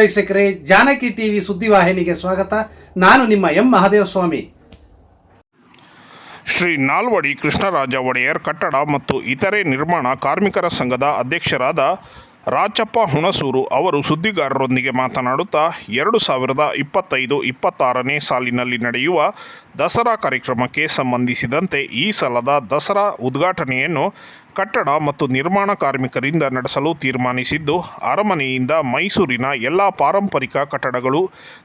ವೀಕ್ಷಕರೇ, ಜಾನಕಿ ಟಿವಿ ಸುದ್ದಿವಾಹಿನಿಗೆ ಸ್ವಾಗತ. ನಾನು ನಿಮ್ಮ ಎಂ ಮಹಾದೇವಸ್ವಾಮಿ. ಶ್ರೀ ನಾಲ್ವಡಿ ಕೃಷ್ಣರಾಜ ಒಡೆಯರ್ ಕಟ್ಟಡ ಮತ್ತು ಇತರೆ ನಿರ್ಮಾಣ ಕಾರ್ಮಿಕರ ಸಂಘದ ಅಧ್ಯಕ್ಷರಾದ ರಾಚಪ್ಪ ಹುಣಸೂರು ಅವರು ಸುದ್ದಿಗಾರರೊಂದಿಗೆ ಮಾತನಾಡುತ್ತಾ, ಎರಡು ಸಾವಿರದ ಇಪ್ಪತ್ತೈದು ಇಪ್ಪತ್ತಾರನೇ ಸಾಲಿನಲ್ಲಿ ನಡೆಯುವ ದಸರಾ ಕಾರ್ಯಕ್ರಮಕ್ಕೆ ಸಂಬಂಧಿಸಿದಂತೆ ಈ ಸಲದ ದಸರಾ ಉದ್ಘಾಟನೆಯನ್ನು ಕಟ್ಟಡ ಮತ್ತು ನಿರ್ಮಾಣ ಕಾರ್ಮಿಕರಿಂದ ನಡೆಸಲು ತೀರ್ಮಾನಿಸಿದ್ದು, ಅರಮನೆಯಿಂದ ಮೈಸೂರಿನ ಎಲ್ಲ ಪಾರಂಪರಿಕ ಕಟ್ಟಡಗಳು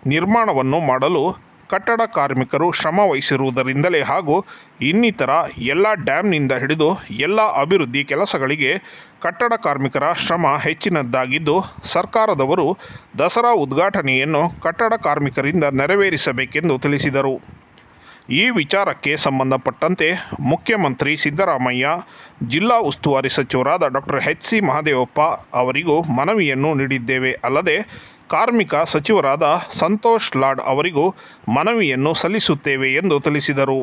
ನಿರ್ಮಾಣವನ್ನು ಮಾಡಲು ಕಟ್ಟಡ ಕಾರ್ಮಿಕರು ಶ್ರಮ ವಹಿಸಿರುವುದರಿಂದಲೇ ಹಾಗೂ ಇನ್ನಿತರ ಎಲ್ಲ ಡ್ಯಾಮ್ನಿಂದ ಹಿಡಿದು ಎಲ್ಲ ಅಭಿವೃದ್ಧಿ ಕೆಲಸಗಳಿಗೆ ಕಟ್ಟಡ ಕಾರ್ಮಿಕರ ಶ್ರಮ ಹೆಚ್ಚಿನದ್ದಾಗಿದ್ದು, ಸರ್ಕಾರದವರು ದಸರಾ ಉದ್ಘಾಟನೆಯನ್ನು ಕಟ್ಟಡ ಕಾರ್ಮಿಕರಿಂದ ನೆರವೇರಿಸಬೇಕೆಂದು ತಿಳಿಸಿದರು. ಈ ವಿಚಾರಕ್ಕೆ ಸಂಬಂಧಪಟ್ಟಂತೆ ಮುಖ್ಯಮಂತ್ರಿ ಸಿದ್ದರಾಮಯ್ಯ, ಜಿಲ್ಲಾ ಉಸ್ತುವಾರಿ ಸಚಿವರಾದ ಡಾಕ್ಟರ್ ಎಚ್ ಸಿ ಮಹದೇವಪ್ಪ ಅವರಿಗೂ ಮನವಿಯನ್ನು ನೀಡಿದ್ದೇವೆ. ಅಲ್ಲದೆ ಕಾರ್ಮಿಕ ಸಚಿವರಾದ ಸಂತೋಷ್ ಲಾಡ್ ಅವರಿಗೂ ಮನವಿಯನ್ನು ಸಲ್ಲಿಸುತ್ತೇವೆ ಎಂದು ತಿಳಿಸಿದರು.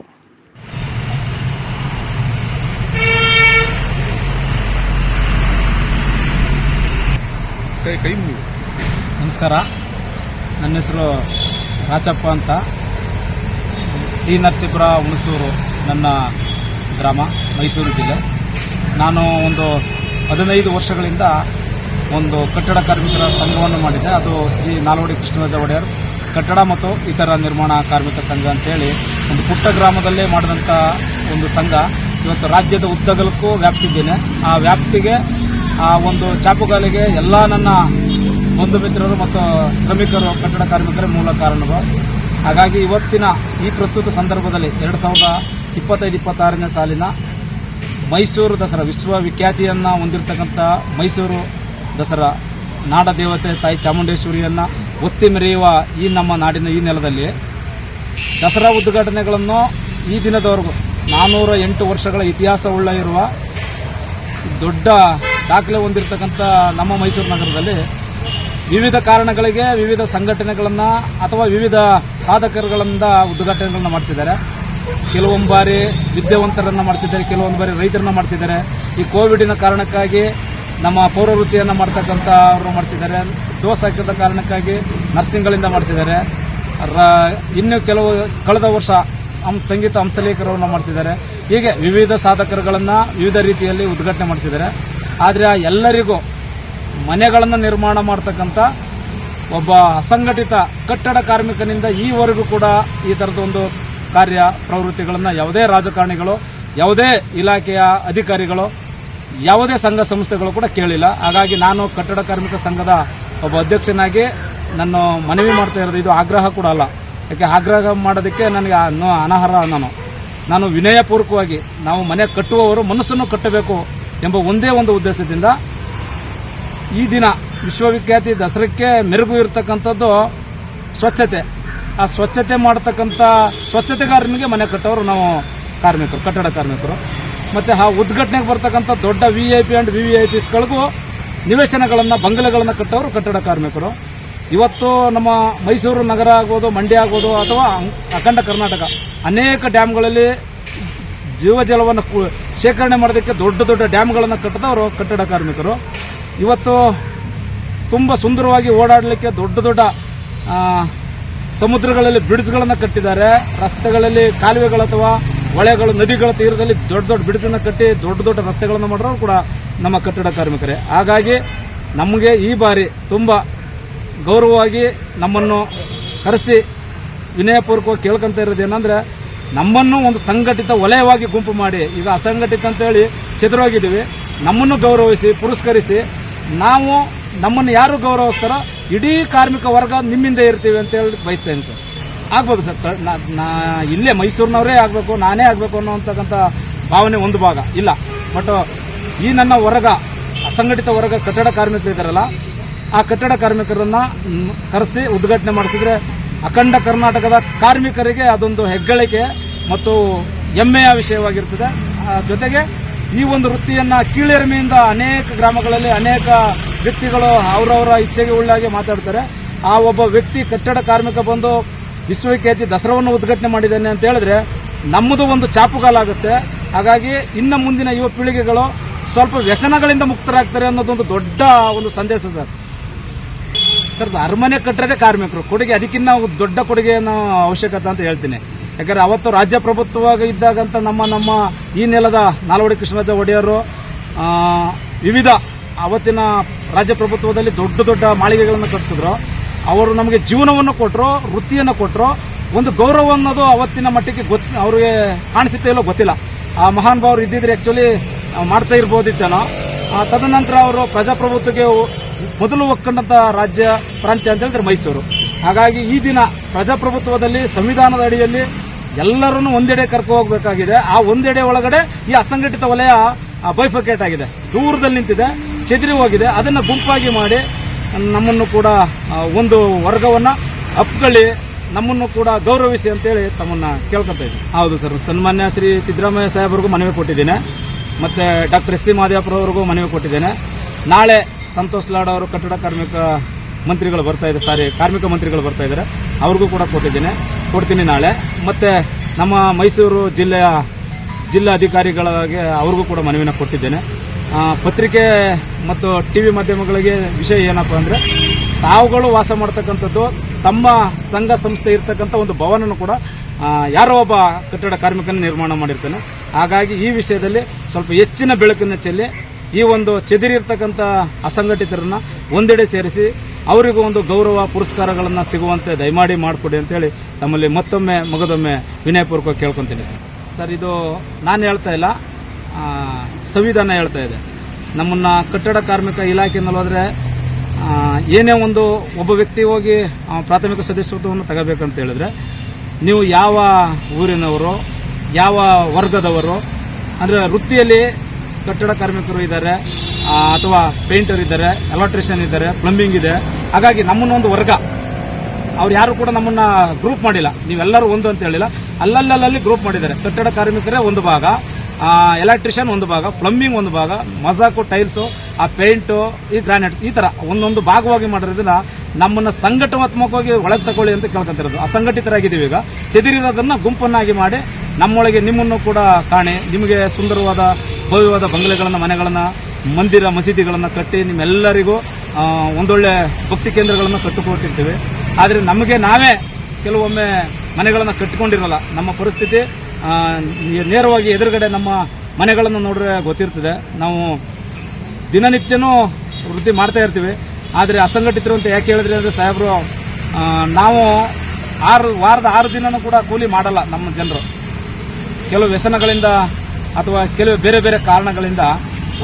ಕೈ ಕೈ ಮುಗಿದು. ನಮಸ್ಕಾರ. ನನ್ನ ಹೆಸರು ರಾಚಪ್ಪ ಅಂತ. ಟಿ ನರಸೀಪುರ ಹುಣಸೂರು ನನ್ನ ಗ್ರಾಮ ಮೈಸೂರು ಜಿಲ್ಲೆ. ನಾನು ಒಂದು ಹದಿನೈದು ವರ್ಷಗಳಿಂದ ಒಂದು ಕಟ್ಟಡ ಕಾರ್ಮಿಕರ ಸಂಘವನ್ನು ಮಾಡಿದೆ. ಅದು ಶ್ರೀ ನಾಲ್ವಡಿ ಕೃಷ್ಣರಾಜ ಒಡೆಯರ್ ಕಟ್ಟಡ ಮತ್ತು ಇತರ ನಿರ್ಮಾಣ ಕಾರ್ಮಿಕ ಸಂಘ ಅಂತೇಳಿ ಒಂದು ಪುಟ್ಟ ಗ್ರಾಮದಲ್ಲೇ ಮಾಡಿದಂಥ ಒಂದು ಸಂಘ. ಇವತ್ತು ರಾಜ್ಯದ ಉದ್ದಗಲಕ್ಕೂ ವ್ಯಾಪಿಸಿದ್ದೇನೆ ಆ ವ್ಯಾಪ್ತಿಗೆ, ಆ ಒಂದು ಚಾಪುಗಾಲಿಗೆ ಎಲ್ಲ ನನ್ನ ಬಂಧು ಮಿತ್ರರು ಮತ್ತು ಶ್ರಮಿಕರು, ಕಟ್ಟಡ ಕಾರ್ಮಿಕರೇ ಮೂಲ ಕಾರಣರು ಹಾಗಾಗಿ ಇವತ್ತಿನ ಈ ಪ್ರಸ್ತುತ ಸಂದರ್ಭದಲ್ಲಿ ಎರಡು ಸಾವಿರದ ಇಪ್ಪತ್ತೈದು, ಇಪ್ಪತ್ತಾರನೇ ಸಾಲಿನ ಮೈಸೂರು ದಸರಾ ವಿಶ್ವವಿಖ್ಯಾತಿಯನ್ನು ಹೊಂದಿರತಕ್ಕಂಥ ಮೈಸೂರು ದಸರಾ ನಾಡ ದೇವತೆ ತಾಯಿ ಚಾಮುಂಡೇಶ್ವರಿಯನ್ನು ಒತ್ತಿ ಮೆರೆಯುವ ಈ ನಮ್ಮ ನಾಡಿನ ಈ ನೆಲದಲ್ಲಿ ದಸರಾ ಉದ್ಘಾಟನೆಗಳನ್ನು ಈ ದಿನದವರೆಗೂ ನಾನ್ನೂರ ಎಂಟು ವರ್ಷಗಳ ಇತಿಹಾಸವುಳ್ಳ ಇರುವ ದೊಡ್ಡ ದಾಖಲೆ ಹೊಂದಿರತಕ್ಕಂಥ ನಮ್ಮ ಮೈಸೂರು ನಗರದಲ್ಲಿ ವಿವಿಧ ಕಾರಣಗಳಿಗೆ ವಿವಿಧ ಸಂಘಟನೆಗಳನ್ನು ಅಥವಾ ವಿವಿಧ ಸಾಧಕರುಗಳಿಂದ ಉದ್ಘಾಟನೆಗಳನ್ನು ಮಾಡಿಸಿದ್ದಾರೆ. ಕೆಲವೊಂದು ಬಾರಿ ವಿದ್ಯಾವಂತರನ್ನು ಮಾಡಿಸಿದ್ದಾರೆ, ಕೆಲವೊಂದು ಬಾರಿ ರೈತರನ್ನ ಮಾಡಿಸಿದ್ದಾರೆ. ಈ ಕೋವಿಡಿನ ಕಾರಣಕ್ಕಾಗಿ ನಮ್ಮ ಪೌರವೃತ್ತಿಯನ್ನು ಮಾಡ್ತಕ್ಕಂಥ ಅವರು ಮಾಡಿಸಿದ್ದಾರೆ. ಡೋಸ್ ಹಾಕಿದ ಕಾರಣಕ್ಕಾಗಿ ನರ್ಸಿಂಗ್ಗಳಿಂದ ಮಾಡಿಸಿದ್ದಾರೆ. ಇನ್ನು ಕೆಲವು ಕಳೆದ ವರ್ಷ ಹಂಸ ಸಂಗೀತ ಹಂಸಲೇಖರವನ್ನು ಮಾಡಿಸಿದ್ದಾರೆ. ಹೀಗೆ ವಿವಿಧ ಸಾಧಕರುಗಳನ್ನು ವಿವಿಧ ರೀತಿಯಲ್ಲಿ ಉದ್ಘಾಟನೆ ಮಾಡಿಸಿದ್ದಾರೆ. ಆದರೆ ಆ ಎಲ್ಲರಿಗೂ ಮನೆಗಳನ್ನು ನಿರ್ಮಾಣ ಮಾಡ್ತಕ್ಕಂಥ ಒಬ್ಬ ಅಸಂಘಟಿತ ಕಟ್ಟಡ ಕಾರ್ಮಿಕನಿಂದ ಈವರೆಗೂ ಕೂಡ ಈ ಥರದ ಒಂದು ಕಾರ್ಯ, ಪ್ರವೃತ್ತಿಗಳನ್ನು ಯಾವುದೇ ರಾಜಕಾರಣಿಗಳು, ಯಾವುದೇ ಇಲಾಖೆಯ ಅಧಿಕಾರಿಗಳು ಯಾವುದೇ ಸಂಘ ಸಂಸ್ಥೆಗಳು ಕೂಡ ಕೇಳಿಲ್ಲ. ಹಾಗಾಗಿ ನಾನು ಕಟ್ಟಡ ಕಾರ್ಮಿಕ ಸಂಘದ ಒಬ್ಬ ಅಧ್ಯಕ್ಷನಾಗಿ ನಾನು ಮನವಿ ಮಾಡ್ತಾ ಇರೋದು, ಇದು ಆಗ್ರಹ ಕೂಡ ಅಲ್ಲ. ಯಾಕೆ ಆಗ್ರಹ ಮಾಡೋದಕ್ಕೆ ನನಗೆ ಅನರ್ಹ ನಾನು. ನಾನು ವಿನಯಪೂರ್ವಕವಾಗಿ ನಾವು ಮನೆ ಕಟ್ಟುವವರು ಮನಸ್ಸನ್ನು ಕಟ್ಟಬೇಕು ಎಂಬ ಒಂದೇ ಒಂದು ಉದ್ದೇಶದಿಂದ ಈ ದಿನ ವಿಶ್ವವಿಖ್ಯಾತಿ ದಸರಕ್ಕೆ ಮೆರುಗು ಇರತಕ್ಕಂಥದ್ದು ಸ್ವಚ್ಛತೆ. ಆ ಸ್ವಚ್ಛತೆ ಮಾಡತಕ್ಕಂಥ ಸ್ವಚ್ಛತೆಗಾರನಿಗೆ ಮನೆ ಕಟ್ಟೋರು ನಾವು ಕಾರ್ಮಿಕರು, ಕಟ್ಟಡ ಕಾರ್ಮಿಕರು. ಮತ್ತು ಆ ಉದ್ಘಾಟನೆಗೆ ಬರ್ತಕ್ಕಂಥ ದೊಡ್ಡ V I P and V V I ಪಿಸ್ಗಳಿಗೂ ನಿವೇಶನಗಳನ್ನು, ಬಂಗಲೆಗಳನ್ನು ಕಟ್ಟವರು ಕಟ್ಟಡ ಕಾರ್ಮಿಕರು. ಇವತ್ತು ನಮ್ಮ ಮೈಸೂರು ನಗರ ಆಗ್ಬೋದು, ಮಂಡ್ಯ ಆಗ್ಬೋದು, ಅಥವಾ ಅಖಂಡ ಕರ್ನಾಟಕ ಅನೇಕ ಡ್ಯಾಮ್ಗಳಲ್ಲಿ ಜೀವಜಲವನ್ನು ಶೇಖರಣೆ ಮಾಡೋದಕ್ಕೆ ದೊಡ್ಡ ದೊಡ್ಡ ಡ್ಯಾಮ್ಗಳನ್ನು ಕಟ್ಟಿದವರು ಕಟ್ಟಡ ಕಾರ್ಮಿಕರು. ಇವತ್ತು ತುಂಬ ಸುಂದರವಾಗಿ ಓಡಾಡಲಿಕ್ಕೆ ದೊಡ್ಡ ದೊಡ್ಡ ಸಮುದ್ರಗಳಲ್ಲಿ ಬ್ರಿಡ್ಜ್ಗಳನ್ನು ಕಟ್ಟಿದ್ದಾರೆ. ರಸ್ತೆಗಳಲ್ಲಿ ಕಾಲುವೆಗಳು ಅಥವಾ ಹೊಳೆಗಳು, ನದಿಗಳ ತೀರದಲ್ಲಿ ದೊಡ್ಡ ದೊಡ್ಡ ಬಿಡಿಸನ್ನು ಕಟ್ಟಿ ದೊಡ್ಡ ದೊಡ್ಡ ರಸ್ತೆಗಳನ್ನು ಮಾಡಿರೋರು ಕೂಡ ನಮ್ಮ ಕಟ್ಟಡ ಕಾರ್ಮಿಕರೇ. ಹಾಗಾಗಿ ನಮಗೆ ಈ ಬಾರಿ ತುಂಬ ಗೌರವವಾಗಿ ನಮ್ಮನ್ನು ಕರೆಸಿ ವಿನಯಪೂರ್ವಕವಾಗಿ ಕೇಳ್ಕೊಂತ ಏನಂದ್ರೆ, ನಮ್ಮನ್ನು ಒಂದು ಸಂಘಟಿತ ವಲಯವಾಗಿ ಗುಂಪು ಮಾಡಿ, ಈಗ ಅಸಂಘಟಿತ ಅಂತೇಳಿ ಚದುರಾಗಿದ್ದೀವಿ. ನಮ್ಮನ್ನು ಗೌರವಿಸಿ, ಪುರಸ್ಕರಿಸಿ, ನಾವು ನಮ್ಮನ್ನು ಯಾರು ಗೌರವಿಸ್ತಾರೋ, ಇಡೀ ಕಾರ್ಮಿಕ ವರ್ಗ ನಿಮ್ಮಿಂದ ಇರ್ತೀವಿ ಅಂತ ಹೇಳಿ ಬಯಸ್ತೇನೆ ಸರ್. ಆಗ್ಬೋದು ಸರ್. ನಾ- ಇಲ್ಲೇ ಮೈಸೂರಿನವರೇ ಆಗಬೇಕು, ನಾನೇ ಆಗಬೇಕು ಅನ್ನೋಂತಕ್ಕಂಥ ಭಾವನೆ ಒಂದು ಭಾಗ. ಇಲ್ಲ. ಬಟ್ ಈ ನನ್ನ ವರ್ಗ, ಅಸಂಘಟಿತ ವರ್ಗ ಕಟ್ಟಡ ಕಾರ್ಮಿಕರು ಇದ್ದಾರಲ್ಲ ಆ ಕಟ್ಟಡ ಕಾರ್ಮಿಕರನ್ನ ಕರೆಸಿ ಉದ್ಘಾಟನೆ ಮಾಡಿಸಿದ್ರೆ ಅಖಂಡ ಕರ್ನಾಟಕದ ಕಾರ್ಮಿಕರಿಗೆ ಅದೊಂದು ಹೆಗ್ಗಳಿಕೆ ಮತ್ತು ಹೆಮ್ಮೆಯ ವಿಷಯವಾಗಿರ್ತದೆ. ಜೊತೆಗೆ ಈ ಒಂದು ವೃತ್ತಿಯನ್ನ ಕೀಳೆರಿಮೆಯಿಂದ ಅನೇಕ ಗ್ರಾಮಗಳಲ್ಲಿ ಅನೇಕ ವ್ಯಕ್ತಿಗಳು ಅವರವರ ಇಚ್ಛೆಗೆ ಉಳ್ಳಾಗಿ ಮಾತಾಡ್ತಾರೆ. ಆ ಒಬ್ಬ ವ್ಯಕ್ತಿ ಕಟ್ಟಡ ಕಾರ್ಮಿಕ ಬಂದು ವಿಶ್ವವಿಖ್ಯಾತಿ ದಸರಾವನ್ನು ಉದ್ಘಾಟನೆ ಮಾಡಿದ್ದೇನೆ ಅಂತ ಹೇಳಿದ್ರೆ ನಮ್ಮದು ಒಂದು ಚಾಪುಗಾಲಾಗುತ್ತೆ ಹಾಗಾಗಿ ಇನ್ನು ಮುಂದಿನ ಯುವ ಪೀಳಿಗೆಗಳು ಸ್ವಲ್ಪ ವ್ಯಸನಗಳಿಂದ ಮುಕ್ತರಾಗ್ತಾರೆ ಅನ್ನೋದೊಂದು ದೊಡ್ಡ ಒಂದು ಸಂದೇಶ ಸರ್. ಸರ್, ಅರಮನೆ ಕಟ್ಟರೆ ಕಾರ್ಮಿಕರು, ಕೊಡುಗೆ ಅದಕ್ಕಿಂತ ದೊಡ್ಡ ಕೊಡುಗೆಯನ್ನು ಅವಶ್ಯಕತೆ ಅಂತ ಹೇಳ್ತೀನಿ. ಯಾಕಂದ್ರೆ ಅವತ್ತು ರಾಜ್ಯ ಪ್ರಭುತ್ವವಾಗಿ ಇದ್ದಾಗಂತ ನಮ್ಮ ನಮ್ಮ ಈ ನೆಲದ ನಾಲ್ವಡಿ ಕೃಷ್ಣರಾಜ ಒಡೆಯರು ವಿವಿಧ ಅವತ್ತಿನ ರಾಜ್ಯ ಪ್ರಭುತ್ವದಲ್ಲಿ ದೊಡ್ಡ ದೊಡ್ಡ ಮಾಳಿಗೆಗಳನ್ನು ಕಟ್ಟಿಸಿದ್ರು. ಅವರು ನಮಗೆ ಜೀವನವನ್ನು ಕೊಟ್ಟರು ವೃತ್ತಿಯನ್ನು ಕೊಟ್ಟರು ಒಂದು ಗೌರವ ಅನ್ನೋದು ಅವತ್ತಿನ ಮಟ್ಟಿಗೆ ಗೊತ್, ಅವರಿಗೆ ಕಾಣಿಸುತ್ತೆ ಇಲ್ಲೋ ಗೊತ್ತಿಲ್ಲ. ಆ ಮಹಾನ್ ಭಾವರು ಇದ್ದಿದ್ರೆ ಆಕ್ಚುಲಿ ಮಾಡ್ತಾ ಇರ್ಬೋದಿತ್ತೇನೋ ತದನಂತರ ಅವರು ಪ್ರಜಾಪ್ರಭುತ್ವಕ್ಕೆ ಮೊದಲು ಒಕ್ಕಂಡಂತ ರಾಜ್ಯ ಪ್ರಾಂತ್ಯ ಅಂತ ಹೇಳಿದ್ರೆ ಮೈಸೂರು. ಹಾಗಾಗಿ ಈ ದಿನ ಪ್ರಜಾಪ್ರಭುತ್ವದಲ್ಲಿ, ಸಂವಿಧಾನದ ಅಡಿಯಲ್ಲಿ ಎಲ್ಲರನ್ನೂ ಒಂದೆಡೆ ಕರ್ಕೊ ಹೋಗಬೇಕಾಗಿದೆ. ಆ ಒಂದೆಡೆ ಒಳಗಡೆ ಈ ಅಸಂಘಟಿತ ವಲಯ ಬೈಫಕೇಟ್ ಆಗಿದೆ. ದೂರದಲ್ಲಿ ನಿಂತಿದೆ, ಚೆದರಿ ಹೋಗಿದೆ. ಅದನ್ನು ಗುಂಪಾಗಿ ಮಾಡಿ ನಮ್ಮನ್ನು ಕೂಡ ಒಂದು ವರ್ಗವನ್ನ ಅಪ್ಕೊಳ್ಳಿ, ನಮ್ಮನ್ನು ಕೂಡ ಗೌರವಿಸಿ ಅಂತೇಳಿ ತಮ್ಮನ್ನ ಕೇಳ್ಕೊತಾ ಇದ್ದೀನಿ. ಹೌದು ಸರ್, ಸನ್ಮಾನ್ಯ ಶ್ರೀ ಸಿದ್ದರಾಮಯ್ಯ ಸಾಹೇಬ್ರಿಗೂ ಮನವಿ ಕೊಟ್ಟಿದ್ದೇನೆ. ಮತ್ತೆ ಡಾಕ್ಟರ್ ಎಸ್ ಸಿ ಅವರಿಗೂ ಮನವಿ ಕೊಟ್ಟಿದ್ದೇನೆ. ನಾಳೆ ಸಂತೋಷ್ ಲಾಡ್ ಅವರು ಕಟ್ಟಡ ಕಾರ್ಮಿಕ ಮಂತ್ರಿಗಳು ಬರ್ತಾ ಇದ್ದಾರೆ, ಸಾರಿ, ಕಾರ್ಮಿಕ ಮಂತ್ರಿಗಳು ಬರ್ತಾ ಇದ್ದಾರೆ. ಅವ್ರಿಗೂ ಕೂಡ ಕೊಟ್ಟಿದ್ದೇನೆ. ಕೊಡ್ತೀನಿ ನಾಳೆ. ಮತ್ತೆ ನಮ್ಮ ಮೈಸೂರು ಜಿಲ್ಲೆಯ ಜಿಲ್ಲಾಧಿಕಾರಿಗಳಿಗೆ ಅವ್ರಿಗೂ ಕೂಡ ಮನವಿನ ಕೊಟ್ಟಿದ್ದೇನೆ. ಪತ್ರಿಕೆ ಮತ್ತು ಟಿವಿ ಮಾಧ್ಯಮಗಳಿಗೆ ವಿಷಯ ಏನಪ್ಪ ಅಂದ್ರೆ, ತಾವುಗಳು ವಾಸ ಮಾಡ್ತಕ್ಕಂಥದ್ದು, ತಮ್ಮ ಸಂಘ ಸಂಸ್ಥೆ ಇರ್ತಕ್ಕಂಥ ಒಂದು ಭವನನ್ನು ಕೂಡ ಯಾರೋ ಒಬ್ಬ ಕಟ್ಟಡ ಕಾರ್ಮಿಕನ ನಿರ್ಮಾಣ ಮಾಡಿರ್ತಾನೆ. ಹಾಗಾಗಿ ಈ ವಿಷಯದಲ್ಲಿ ಸ್ವಲ್ಪ ಹೆಚ್ಚಿನ ಬೆಳಕನ್ನು ಚೆಲ್ಲಿ, ಈ ಒಂದು ಚೆದಿರಿರ್ತಕ್ಕಂಥ ಅಸಂಘಟಿತರನ್ನ ಒಂದೆಡೆ ಸೇರಿಸಿ, ಅವರಿಗೂ ಒಂದು ಗೌರವ ಪುರಸ್ಕಾರಗಳನ್ನು ಸಿಗುವಂತೆ ದಯಮಾಡಿ ಮಾಡಿಕೊಡಿ ಅಂತೇಳಿ ತಮ್ಮಲ್ಲಿ ಮತ್ತೊಮ್ಮೆ, ಮಗದೊಮ್ಮೆ ವಿನಯಪೂರ್ವಕ ಕೇಳ್ಕೊತೀನಿ ಸರ್. ಸರ್, ಇದು ನಾನು ಹೇಳ್ತಾ ಇಲ್ಲ. ಸಂವಿಧಾನ ಹೇಳ್ತಾ ಇದೆ. ನಮ್ಮನ್ನ ಕಟ್ಟಡ ಕಾರ್ಮಿಕ ಇಲಾಖೆಯಲ್ಲಿ ಹೋದ್ರೆ ಏನೇ ಒಂದು ಒಬ್ಬ ವ್ಯಕ್ತಿ ಹೋಗಿ ಪ್ರಾಥಮಿಕ ಸದಸ್ಯತ್ವವನ್ನು ತಗೋಬೇಕಂತ ಹೇಳಿದ್ರೆ, ನೀವು ಯಾವ ಊರಿನವರು, ಯಾವ ವರ್ಗದವರು, ಅಂದ್ರೆ ವೃತ್ತಿಯಲ್ಲಿ ಕಟ್ಟಡ ಕಾರ್ಮಿಕರು ಇದ್ದಾರೆ ಅಥವಾ ಪೇಂಟರ್ ಇದ್ದಾರೆ, ಎಲೆಕ್ಟ್ರಿಷಿಯನ್ ಇದ್ದಾರೆ, ಪ್ಲಂಬಿಂಗ್ ಇದೆ, ಹಾಗಾಗಿ ನಮ್ಮನ್ನೊಂದು ವರ್ಗ. ಅವ್ರು ಯಾರು ಕೂಡ ನಮ್ಮನ್ನ ಗ್ರೂಪ್ ಮಾಡಿಲ್ಲ. ನೀವೆಲ್ಲರೂ ಒಂದು ಅಂತ ಹೇಳಿಲ್ಲ. ಅಲ್ಲಲ್ಲಲ್ಲಿ ಗ್ರೂಪ್ ಮಾಡಿದ್ದಾರೆ. ಕಟ್ಟಡ ಕಾರ್ಮಿಕರೇ ಒಂದು ಭಾಗ. ಎಲೆಕ್ಟ್ರಿಷಿಯನ್ ಒಂದು ಭಾಗ ಪ್ಲಂಬಿಂಗ್ ಒಂದು ಭಾಗ ಮಜಾಕು ಟೈಲ್ಸು ಆ ಪೇಂಟು ಈ ಗ್ರಾನೈಟ್ ಈ ತರ ಒಂದೊಂದು ಭಾಗವಾಗಿ ಮಾಡಿರೋದ್ರಿಂದ ನಮ್ಮನ್ನ ಸಂಘಟನಾತ್ಮಕವಾಗಿ ಒಳಗೆ ತಗೊಳ್ಳಿ ಅಂತ ಕೇಳ್ಕೊಂತಿರೋದು. ಅಸಂಘಟಿತರಾಗಿದ್ದೀವಿ ಈಗ. ಚದಿರಿರೋದನ್ನ ಗುಂಪನ್ನಾಗಿ ಮಾಡಿ ನಮ್ಮೊಳಗೆ ನಿಮ್ಮನ್ನು ಕೂಡ ಕಾಣಿ. ನಿಮಗೆ ಸುಂದರವಾದ, ಭವ್ಯವಾದ ಬಂಗಲೆಗಳನ್ನ, ಮನೆಗಳನ್ನ, ಮಂದಿರ, ಮಸೀದಿಗಳನ್ನ ಕಟ್ಟಿ ನಿಮ್ಮೆಲ್ಲರಿಗೂ ಒಂದೊಳ್ಳೆ ಭಕ್ತಿ ಕೇಂದ್ರಗಳನ್ನು ಕಟ್ಟಿಕೊಟ್ಟಿರ್ತೀವಿ ಆದರೆ ನಮಗೆ ನಾವೇ ಕೆಲವೊಮ್ಮೆ ಮನೆಗಳನ್ನು ಕಟ್ಟಿಕೊಂಡಿರಲ್ಲ. ನಮ್ಮ ಪರಿಸ್ಥಿತಿ ನೇರವಾಗಿ ಎದುರುಗಡೆ ನಮ್ಮ ಮನೆಗಳನ್ನು ನೋಡಿದ್ರೆ ಗೊತ್ತಿರ್ತದೆ. ನಾವು ದಿನನಿತ್ಯನೂ ವೃತ್ತಿ ಮಾಡ್ತಾ ಇರ್ತೀವಿ. ಆದರೆ ಅಸಂಘಟಿತರು ಅಂತ ಯಾಕೆ ಹೇಳಿದ್ರೆ ಅಂದರೆ ಸಾಹೇಬರು ನಾವು ಆರು, ವಾರದ ಆರು ದಿನನೂ ಕೂಡ ಕೂಲಿ ಮಾಡಲ್ಲ ನಮ್ಮ ಜನರು. ಕೆಲವು ವ್ಯಸನಗಳಿಂದ ಅಥವಾ ಕೆಲವು ಬೇರೆ ಬೇರೆ ಕಾರಣಗಳಿಂದ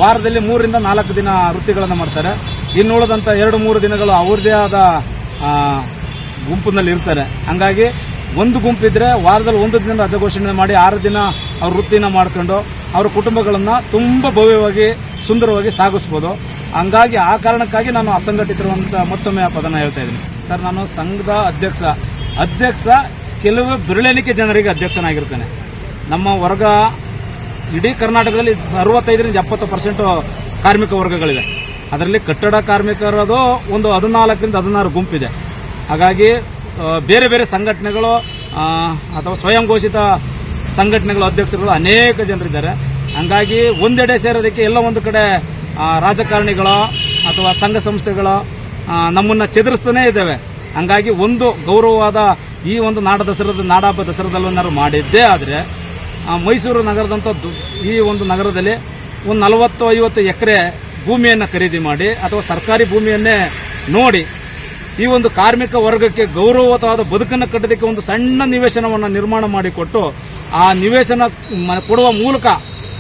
ವಾರದಲ್ಲಿ ಮೂರರಿಂದ ನಾಲ್ಕು ದಿನ ವೃತ್ತಿಗಳನ್ನು ಮಾಡ್ತಾರೆ. ಇನ್ನು ಉಳಿದಂಥ ಎರಡು, ಮೂರು ದಿನಗಳು ಅವ್ರದ್ದೇ ಆದ ಗುಂಪಿನಲ್ಲಿ ಇರ್ತಾರೆ ಹಂಗಾಗಿ ಒಂದು ಗುಂಪಿದ್ರೆ ವಾರದಲ್ಲಿ ಒಂದು ದಿನ ರಜಾಘೋಷಣೆ ಮಾಡಿ ಆರು ದಿನ ಅವ್ರ ವೃತ್ತಿನ ಮಾಡ್ಕೊಂಡು ಅವ್ರ ಕುಟುಂಬಗಳನ್ನ ತುಂಬಾ ಭವ್ಯವಾಗಿ, ಸುಂದರವಾಗಿ ಸಾಗಿಸ್ಬೋದು. ಹಂಗಾಗಿ ಆ ಕಾರಣಕ್ಕಾಗಿ ನಾನು ಅಸಂಘಟಿತರು ಅಂತ ಮತ್ತೊಮ್ಮೆ ಆ ಪದನ ಹೇಳ್ತಾ ಇದ್ದೀನಿ. ಸರ್, ನಾನು ಸಂಘದ ಅಧ್ಯಕ್ಷ. ಅಧ್ಯಕ್ಷ ಕೆಲವು ಬೆರಳೆಣಿಕೆ ಜನರಿಗೆ ಅಧ್ಯಕ್ಷನಾಗಿರ್ತೇನೆ ನಮ್ಮ ವರ್ಗ ಇಡೀ ಕರ್ನಾಟಕದಲ್ಲಿ ಅರವತ್ತೈದರಿಂದ ಎಪ್ಪತ್ತು ಪರ್ಸೆಂಟ್ ಕಾರ್ಮಿಕ ವರ್ಗಗಳಿವೆ. ಅದರಲ್ಲಿ ಕಟ್ಟಡ ಕಾರ್ಮಿಕರದು ಒಂದು ಹದಿನಾಲ್ಕರಿಂದ ಹದಿನಾರು ಗುಂಪಿದೆ. ಹಾಗಾಗಿ ಬೇರೆ ಬೇರೆ ಸಂಘಟನೆಗಳು ಅಥವಾ ಸ್ವಯಂ ಘೋಷಿತ ಸಂಘಟನೆಗಳ ಅಧ್ಯಕ್ಷರುಗಳು ಅನೇಕ ಜನರಿದ್ದಾರೆ. ಹಂಗಾಗಿ ಒಂದೆಡೆ ಸೇರೋದಕ್ಕೆ ಎಲ್ಲ ಒಂದು ಕಡೆ ರಾಜಕಾರಣಿಗಳ ಅಥವಾ ಸಂಘ ಸಂಸ್ಥೆಗಳ ನಮ್ಮನ್ನು ಚೆದರಿಸ್ತಾನೇ ಇದ್ದಾವೆ. ಹಂಗಾಗಿ ಒಂದು ಗೌರವವಾದ ಈ ಒಂದು ನಾಡ ದಸರದ, ನಾಡಹಬ್ಬ ದಸರಾದಲ್ಲೇನಾದ್ರು ಮಾಡಿದ್ದೇ ಆದರೆ ಮೈಸೂರು ನಗರದಂಥ ಈ ಒಂದು ನಗರದಲ್ಲಿ ಒಂದು ನಲವತ್ತು ಐವತ್ತು ಎಕರೆ ಭೂಮಿಯನ್ನು ಖರೀದಿ ಮಾಡಿ ಅಥವಾ ಸರ್ಕಾರಿ ಭೂಮಿಯನ್ನೇ ನೋಡಿ ಈ ಒಂದು ಕಾರ್ಮಿಕ ವರ್ಗಕ್ಕೆ ಗೌರವವಾದ ಬದುಕನ್ನು ಕಟ್ಟೋದಕ್ಕೆ ಒಂದು ಸಣ್ಣ ನಿವೇಶನವನ್ನು ನಿರ್ಮಾಣ ಮಾಡಿಕೊಟ್ಟು ಆ ನಿವೇಶನ ಕೊಡುವ ಮೂಲಕ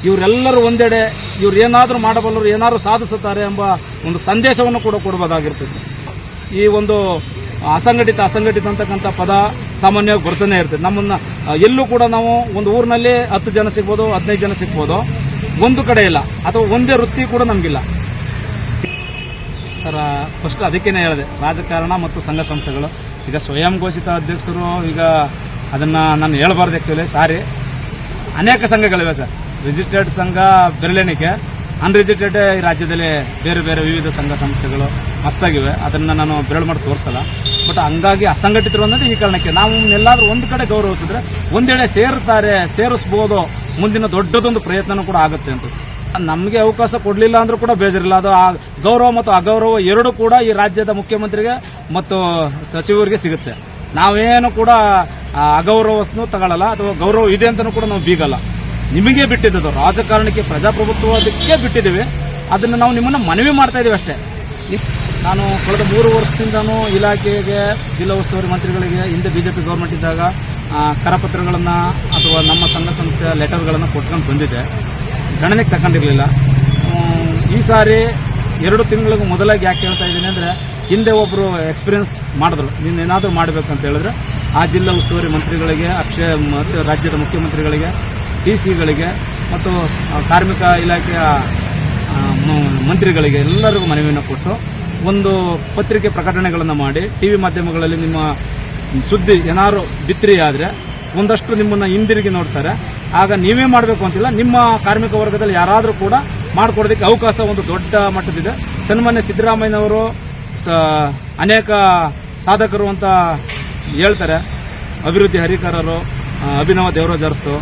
ಇವರೆಲ್ಲರೂ ಒಂದೆಡೆ ಇವ್ರು ಏನಾದರೂ ಮಾಡಬಲ್ಲರು, ಏನಾದರೂ ಸಾಧಿಸುತ್ತಾರೆ ಎಂಬ ಒಂದು ಸಂದೇಶವನ್ನು ಕೂಡ ಕೊಡಬಹುದಾಗಿರುತ್ತೆ ಸರ್. ಈ ಒಂದು ಅಸಂಘಟಿತ ಅಸಂಘಟಿತ ಅಂತಕ್ಕಂಥ ಪದ ಸಾಮಾನ್ಯವಾಗಿ ಬರ್ತಾನೆ ಇರ್ತದೆ ನಮ್ಮನ್ನ ಎಲ್ಲೂ ಕೂಡ ನಾವು ಒಂದು ಊರಿನಲ್ಲಿ ಹತ್ತು ಜನ ಸಿಗ್ಬೋದು, ಹದಿನೈದು ಜನ ಸಿಗ್ಬೋದು. ಒಂದು ಕಡೆ ಇಲ್ಲ. ಅಥವಾ ಒಂದೇ ವೃತ್ತಿ ಕೂಡ ನಮಗಿಲ್ಲ. ಸರ್ ಫಸ್ಟ್ ಅದಕ್ಕೇನೆ ಹೇಳಿದೆ. ರಾಜಕಾರಣ ಮತ್ತು ಸಂಘ ಸಂಸ್ಥೆಗಳು. ಈಗ ಸ್ವಯಂ ಘೋಷಿತ ಅಧ್ಯಕ್ಷರು ಈಗ ಅದನ್ನು ನಾನು ಹೇಳಬಾರ್ದು ಆ್ಯಕ್ಚುಲಿ ಸಾರಿ. ಅನೇಕ ಸಂಘಗಳಿವೆ ಸರ್. ರಿಜಿಸ್ಟರ್ಡ್ ಸಂಘ ಬೆರಳೆಣಿಕೆ ಅನ್ರಿಜಿಸ್ಟರ್ಡ್ ಈ ರಾಜ್ಯದಲ್ಲಿ ಬೇರೆ ಬೇರೆ ವಿವಿಧ ಸಂಘ ಸಂಸ್ಥೆಗಳು ಮಸ್ತಾಗಿವೆ. ಅದನ್ನು ನಾನು ಬೆರಳು ಮಾಡಿ ತೋರಿಸಲ್ಲ. ಬಟ್ ಹಂಗಾಗಿ ಅಸಂಘಟಿತರು ಅನ್ನೋದು ಈ ಕಾರಣಕ್ಕೆ. ನಾವು ಎಲ್ಲಾದರೂ ಒಂದು ಕಡೆ ಗೌರವಿಸಿದ್ರೆ ಒಂದೆಡೆ ಸೇರುತ್ತಾರೆ ಸೇರಿಸ್ಬೋದು ಮುಂದಿನ ದೊಡ್ಡದೊಂದು ಪ್ರಯತ್ನನೂ ಕೂಡ ಆಗುತ್ತೆ ಅಂತ ನಮಗೆ ಅವಕಾಶ ಕೊಡಲಿಲ್ಲ ಅಂದ್ರೂ ಕೂಡ ಬೇಜಾರಿಲ್ಲ. ಅದು ಆ ಗೌರವ ಮತ್ತು ಅಗೌರವ ಎರಡೂ ಕೂಡ ಈ ರಾಜ್ಯದ ಮುಖ್ಯಮಂತ್ರಿಗೆ ಮತ್ತು ಸಚಿವರಿಗೆ ಸಿಗುತ್ತೆ. ನಾವೇನು ಕೂಡ ಅಗೌರವ ಅಗೌರವವನ್ನು ತಗೊಳ್ಳಲ್ಲ ಅಥವಾ ಗೌರವ ಇದೆ ಅಂತಲೂ ಕೂಡ ನಾವು ಬೀಗಲ್ಲ. ನಿಮಗೆ ಬಿಟ್ಟಿದ್ದು ರಾಜಕಾರಣಕ್ಕೆ ಪ್ರಜಾಪ್ರಭುತ್ವದಕ್ಕೆ ಬಿಟ್ಟಿದ್ದೀವಿ. ಅದನ್ನು ನಾವು ನಿಮ್ಮನ್ನು ಮನವಿ ಮಾಡ್ತಾ ಇದ್ದೀವಿ ಅಷ್ಟೇ. ನಾನು ಕಳೆದ ಮೂರು ವರ್ಷದಿಂದನೂ ಇಲಾಖೆಗೆ, ಜಿಲ್ಲಾ ಉಸ್ತುವಾರಿ ಮಂತ್ರಿಗಳಿಗೆ, ಹಿಂದೆ ಬಿಜೆಪಿ ಗೌರ್ಮೆಂಟ್ ಇದ್ದಾಗ ಕರಪತ್ರಗಳನ್ನು ಅಥವಾ ನಮ್ಮ ಸಂಘ ಸಂಸ್ಥೆಯ ಲೆಟರ್ಗಳನ್ನು ಕೊಟ್ಕೊಂಡು ಬಂದಿದ್ದೆ. ಗಣನೆಗೆ ತಗೊಂಡಿರಲಿಲ್ಲ ಈ ಸಾರಿ ಎರಡು ತಿಂಗಳಿಗೂ ಮೊದಲಾಗಿ ಯಾಕೆ ಹೇಳ್ತಾ ಇದ್ದೀನಿ ಅಂದರೆ ಹಿಂದೆ ಒಬ್ಬರು ಎಕ್ಸ್ಪೀರಿಯನ್ಸ್ ಮಾಡಿದ್ರು. ಏನಾದರೂ ಮಾಡಬೇಕಂತ ಹೇಳಿದ್ರೆ ಆ ಜಿಲ್ಲಾ ಉಸ್ತುವಾರಿ ಮಂತ್ರಿಗಳಿಗೆ, ಅಕ್ಷಯ ಮತ್ತು ರಾಜ್ಯದ ಮುಖ್ಯಮಂತ್ರಿಗಳಿಗೆ, ಡಿ ಸಿಗಳಿಗೆ ಮತ್ತು ಕಾರ್ಮಿಕ ಇಲಾಖೆಯ ಮಂತ್ರಿಗಳಿಗೆ ಎಲ್ಲರಿಗೂ ಮನವಿಯನ್ನು ಕೊಟ್ಟು ಒಂದು ಪತ್ರಿಕೆ ಪ್ರಕಟಣೆಗಳನ್ನು ಮಾಡಿ ಟಿವಿ ಮಾಧ್ಯಮಗಳಲ್ಲಿ ನಿಮ್ಮ ಸುದ್ದಿ ಏನಾದ್ರು ಬಿತ್ತರಿ ಆದರೆ ಒಂದಷ್ಟು ನಿಮ್ಮನ್ನು ಹಿಂದಿರುಗಿ ನೋಡ್ತಾರೆ. ಆಗ ನೀವೇ ಮಾಡಬೇಕು ಅಂತಿಲ್ಲ. ನಿಮ್ಮ ಕಾರ್ಮಿಕ ವರ್ಗದಲ್ಲಿ ಯಾರಾದರೂ ಕೂಡ ಮಾಡಿಕೊಡೋದಕ್ಕೆ ಅವಕಾಶ ಒಂದು ದೊಡ್ಡ ಮಟ್ಟದಿದೆ. ಸನ್ಮಾನ್ಯ ಸಿದ್ದರಾಮಯ್ಯನವರು ಸ, ಅನೇಕ ಸಾಧಕರು ಅಂತ ಹೇಳ್ತಾರೆ. ಅಭಿವೃದ್ಧಿ ಹರಿಕರರು ಅಭಿನವ ದೇವರಾಜರ್ಸು.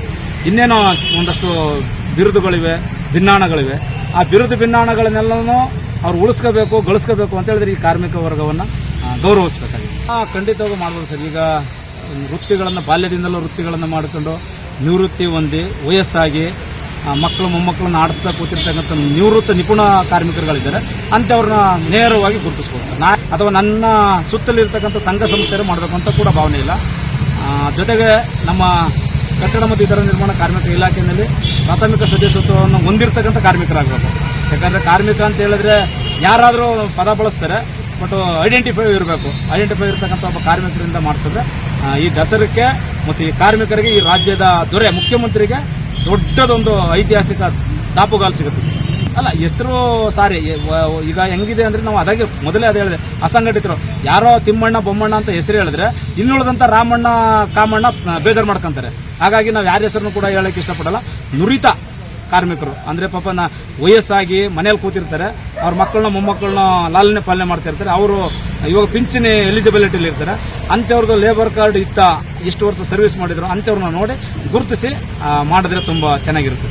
ಇನ್ನೇನೋ ಒಂದಷ್ಟು ಬಿರುದುಗಳಿವೆ, ಭಿನ್ನಾಣಗಳಿವೆ. ಆ ಬಿರುದು ಭಿನ್ನಾಣಗಳನ್ನೆಲ್ಲನೂ ಅವ್ರು ಉಳಿಸ್ಕೋಬೇಕು, ಗಳಿಸ್ಕೋಬೇಕು ಅಂತ ಹೇಳಿದ್ರೆ ಈ ಕಾರ್ಮಿಕ ವರ್ಗವನ್ನು ಗೌರವಿಸಬೇಕಾಗಿದೆ. ಖಂಡಿತವಾಗೂ ಮಾಡ್ಬೋದು ಸರ್. ಈಗ ವೃತ್ತಿಗಳನ್ನು, ಬಾಲ್ಯದಿಂದಲೂ ವೃತ್ತಿಗಳನ್ನು ಮಾಡಿಕೊಂಡು ನಿವೃತ್ತಿ ಹೊಂದಿ ವಯಸ್ಸಾಗಿ ಮಕ್ಕಳು ಮೊಮ್ಮಕ್ಕಳನ್ನ ಆಡಿಸ್ತಾ ಕೂತಿರ್ತಕ್ಕಂಥ ನಿವೃತ್ತ ನಿಪುಣ ಕಾರ್ಮಿಕರುಗಳಿದ್ದಾರೆ. ಅಂಥವ್ರನ್ನ ನೇರವಾಗಿ ಗುರುತಿಸ್ಬೋದು ಸರ್. ನಾ ಅಥವಾ ನನ್ನ ಸುತ್ತಲಿರ್ತಕ್ಕಂಥ ಸಂಘ ಸಂಸ್ಥೆಯರು ಮಾಡಬೇಕು ಅಂತ ಕೂಡ ಭಾವನೆ ಇಲ್ಲ. ಜೊತೆಗೆ ನಮ್ಮ ಕಟ್ಟಡ ಮತ್ತು ಇತರ ನಿರ್ಮಾಣ ಕಾರ್ಮಿಕ ಇಲಾಖೆಯಲ್ಲಿ ಪ್ರಾಥಮಿಕ ಸದಸ್ಯತ್ವವನ್ನು ಹೊಂದಿರತಕ್ಕಂಥ ಕಾರ್ಮಿಕರಾಗಬೇಕು. ಯಾಕಂದರೆ ಕಾರ್ಮಿಕ ಅಂತ ಹೇಳಿದ್ರೆ ಯಾರಾದರೂ ಪದ ಬಳಸ್ತಾರೆ, ಬಟ್ ಐಡೆಂಟಿಫೈ ಇರಬೇಕು. ಐಡೆಂಟಿಫೈ ಇರತಕ್ಕಂಥ ಒಬ್ಬ ಕಾರ್ಮಿಕರಿಂದ ಮಾಡಿಸಿದ್ರೆ ಈ ದಸರಕ್ಕೆ ಮತ್ತು ಈ ಕಾರ್ಮಿಕರಿಗೆ ಈ ರಾಜ್ಯದ ದೊರೆ, ಮುಖ್ಯಮಂತ್ರಿಗೆ ದೊಡ್ಡದೊಂದು ಐತಿಹಾಸಿಕ ದಾಪುಗಾಲು ಸಿಗುತ್ತೆ. ಅಲ್ಲ, ಹೆಸರು ಸಾರಿ ಈಗ ಹೆಂಗಿದೆ ಅಂದ್ರೆ ನಾವು ಅದಾಗೆ ಮೊದಲೇ ಅದು ಹೇಳಿದ್ರೆ ಅಸಂಘಟಿತರು, ಯಾರೋ ತಿಮ್ಮಣ್ಣ, ಬೊಮ್ಮಣ್ಣ ಅಂತ ಹೆಸರು ಹೇಳಿದ್ರೆ ಇನ್ನುಳಿದಂತ ರಾಮಣ್ಣ, ಕಾಮಣ್ಣ ಬೇಜಾರು ಮಾಡ್ಕೊಂತಾರೆ. ಹಾಗಾಗಿ ನಾವು ಯಾರ ಹೆಸರನ್ನು ಕೂಡ ಹೇಳಕ್ಕೆ ಇಷ್ಟಪಡಲ್ಲ. ನುರಿತ ಕಾರ್ಮಿಕರು. ಅಂದ್ರೆ ಪಾಪ ವಯಸ್ಸಾಗಿ ಮನೇಲಿ ಕೂತಿರ್ತಾರೆ. ಅವ್ರ ಮಕ್ಕಳನ್ನ ಮೊಮ್ಮಕ್ಕಳನ್ನ ಲಾಲನೆ ಪಾಲನೆ ಮಾಡ್ತಿರ್ತಾರೆ. ಅವರು ಇವಾಗ ಪಿಂಚಣಿ ಎಲಿಜಿಬಿಲಿಟಿಲಿ ಇರ್ತಾರೆ. ಅಂಥವ್ರದ್ದು ಲೇಬರ್ ಕಾರ್ಡ್ ಇತ್ತ ಇಷ್ಟು ವರ್ಷ ಸರ್ವಿಸ್ ಮಾಡಿದ್ರು ಅಂಥವ್ರನ್ನ ನೋಡಿ ಗುರುತಿಸಿ ಮಾಡಿದ್ರೆ ತುಂಬಾ ಚೆನ್ನಾಗಿರುತ್ತೆ.